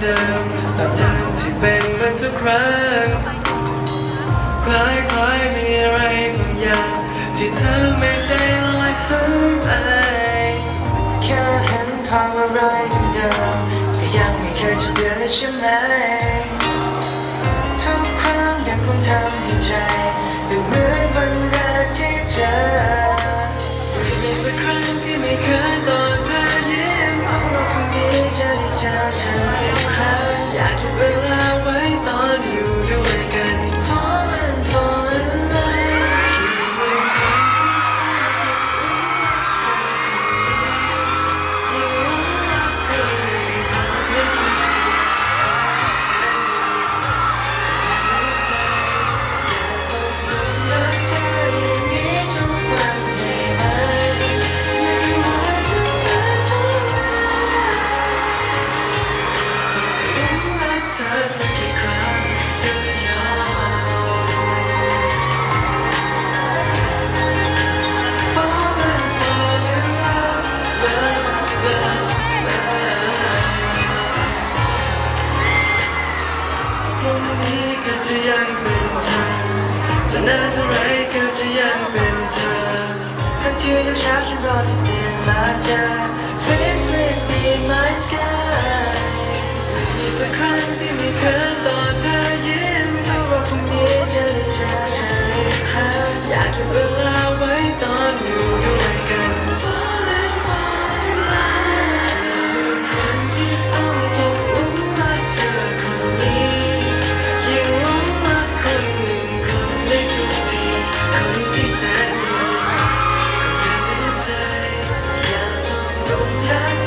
เดิมแบบเดิมที่เป็นเหมือนทุกครั้งคล้ายคล้ายๆมีอะไรบางอย่างที่ทำให้ใจลอยหายไปแค่เห็นภาพอะไรเดิมๆก็ยังไม่เคยจะเบื่อเลยใช่ไหมทุกครั้งยังคงทำ ก็จะยังเป็นเธอจะนานเท่าไรก็จะยังเป็นเธอหากเธอยังเช้าฉันรอจะตื่นมาเจอ Please please be my sky มีสักครั้งที่ไม่เคยตอนเธอง Yeah.